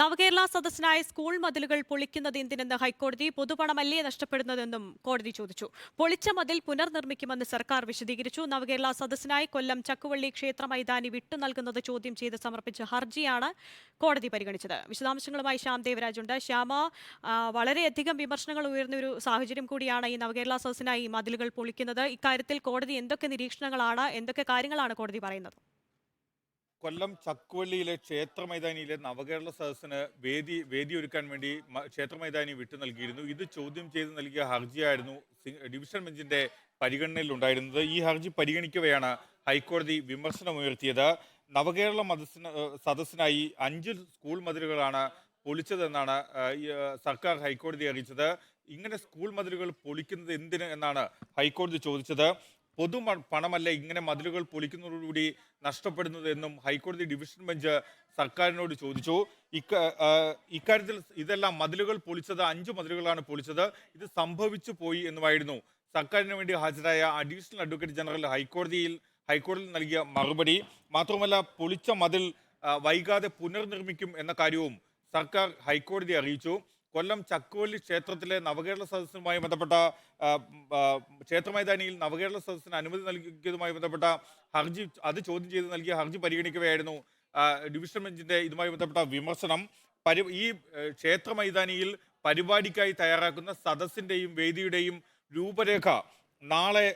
നവകേരള സദസ്സിനായ school മതിലുകൾ പൊളിക്കുന്നത് എന്തിനെന്ന് ഹൈക്കോടതി പൊതുപണമല്ലേ നഷ്ടപ്പെടുന്നതെന്നും കോടതി ചോദിച്ചു. പൊളിച്ച മതിൽ പുനർനിർമ്മിക്കുമെന്ന് സർക്കാർ വിശദീകരിച്ചു. നവകേരള സദസ്സിനായി കൊല്ലം ചക്കുവള്ളി ക്ഷേത്ര മൈതാനി വിട്ടു നൽകുന്നത് ചോദ്യം ചെയ്ത് സമർപ്പിച്ച ഹർജിയാണ് കോടതി പരിഗണിച്ചത്. വിശദാംശങ്ങളുമായി ശ്യാം ദേവരാജുണ്ട് ശ്യാമ വളരെയധികം വിമർശനങ്ങൾ ഉയർന്ന ഒരു സാഹചര്യം കൂടിയാണ് ഈ നവകേരള സദസ്സിനായി മതിലുകൾ പൊളിക്കുന്നത്. ഇക്കാര്യത്തിൽ കോടതി എന്തൊക്കെ നിരീക്ഷണങ്ങളാണ് എന്തൊക്കെ കാര്യങ്ങളാണ് കോടതി പറയുന്നത്? കൊല്ലം ചക്കുവള്ളിയിലെ ക്ഷേത്ര മൈതാനിയിലെ നവകേരള സദസ്സിന് വേദി വേദി ഒരുക്കാൻ വേണ്ടി ക്ഷേത്ര മൈതാനി വിട്ടു നൽകിയിരുന്നു. ഇത് ചോദ്യം ചെയ്ത് നൽകിയ ഹർജിയായിരുന്നു ഡിവിഷൻ ബെഞ്ചിന്റെ പരിഗണനയിൽ ഉണ്ടായിരുന്നത്. ഈ ഹർജി പരിഗണിക്കവെയാണ് ഹൈക്കോടതി വിമർശനമുയർത്തിയത്. നവകേരള മതസ്സിന് സദസ്സിനായി അഞ്ച് സ്കൂൾ മതിലുകളാണ് പൊളിച്ചതെന്നാണ് സർക്കാർ ഹൈക്കോടതി അറിയിച്ചത്. ഇങ്ങനെ സ്കൂൾ മതിലുകൾ പൊളിക്കുന്നത് എന്തിന് എന്നാണ് ഹൈക്കോടതി ചോദിച്ചത്. പൊതു പണമല്ല ഇങ്ങനെ മതിലുകൾ പൊളിക്കുന്നതോടുകൂടി നഷ്ടപ്പെടുന്നത് എന്നും ഹൈക്കോടതി ഡിവിഷൻ ബെഞ്ച് സർക്കാരിനോട് ചോദിച്ചു. ഇക്ക ഇക്കാര്യത്തിൽ ഇതെല്ലാം മതിലുകൾ പൊളിച്ചത് അഞ്ച് മതിലുകളാണ് പൊളിച്ചത്. ഇത് സംഭവിച്ചു പോയി എന്നുമായിരുന്നു. സർക്കാരിന് വേണ്ടി ഹാജരായ അഡീഷണൽ അഡ്വക്കേറ്റ് ജനറൽ ഹൈക്കോടതിയിൽ ഹൈക്കോടതിയിൽ നൽകിയ മറുപടി. മാത്രമല്ല പൊളിച്ച മതിൽ വൈകാതെ പുനർനിർമ്മിക്കും എന്ന കാര്യവും സർക്കാർ ഹൈക്കോടതി അറിയിച്ചു. കൊല്ലം ചക്കോലി ക്ഷേത്രത്തിലെ നവകേരള സദസ്സുമായി ബന്ധപ്പെട്ട ക്ഷേത്ര മൈതാനിയിൽ നവകേരള സദസ്സിന് അനുമതി നൽകിയതുമായി ബന്ധപ്പെട്ട ഹർജി അത് ചോദ്യം ചെയ്ത് നൽകിയ ഹർജി പരിഗണിക്കുകയായിരുന്നു ഡിവിഷൻ ബെഞ്ചിന്റെ ഇതുമായി ബന്ധപ്പെട്ട വിമർശനം. പരി ഈ ക്ഷേത്ര മൈതാനിയിൽ പരിപാടിക്കായി തയ്യാറാക്കുന്ന സദസ്സിന്റെയും വേദിയുടെയും രൂപരേഖ നാളെ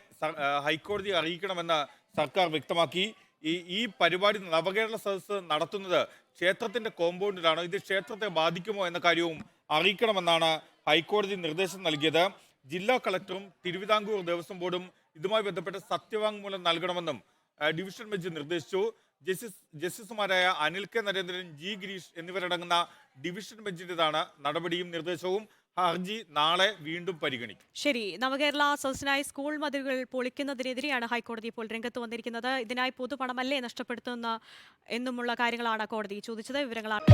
ഹൈക്കോടതി അറിയിക്കണമെന്ന് സർക്കാർ വ്യക്തമാക്കി. ഈ ഈ പരിപാടി നവകേരള സദസ്സ് നടത്തുന്നത് ക്ഷേത്രത്തിന്റെ കോമ്പൗണ്ടിലാണ്. ഇത് ക്ഷേത്രത്തെ ബാധിക്കുമോ എന്ന കാര്യവും അറിയിക്കണമെന്നാണ് ഹൈക്കോടതി നിർദ്ദേശം നൽകിയത്. ജില്ലാ കളക്ടറും തിരുവിതാംകൂർ ദേവസ്വം ബോർഡും ഇതുമായി ബന്ധപ്പെട്ട് സത്യവാങ്മൂലം നൽകണമെന്നും ഡിവിഷൻ ബെഞ്ച് നിർദ്ദേശിച്ചു. ജസ്റ്റിസ് ജസ്റ്റിസുമാരായ അനിൽ കെ നരേന്ദ്രൻ ജി ഗിരീഷ് എന്നിവരടങ്ങുന്ന ഡിവിഷൻ ബെഞ്ചിന്റെതാണ് നടപടിയും നിർദ്ദേശവും. ഹർജി നാളെ വീണ്ടും പരിഗണിക്കും. ശരി. നവകേരള സദസ്സിനായി സ്കൂൾ മതിലുകൾ പൊളിക്കുന്നതിനെതിരെയാണ് ഹൈക്കോടതി ഇപ്പോൾ രംഗത്ത് വന്നിരിക്കുന്നത്. ഇതിനായി പൊതുപണമല്ലേ നഷ്ടപ്പെടുത്തുന്ന എന്നുമുള്ള കാര്യങ്ങളാണ് കോടതി ചോദിച്ചത്. വിവരങ്ങളാണ്.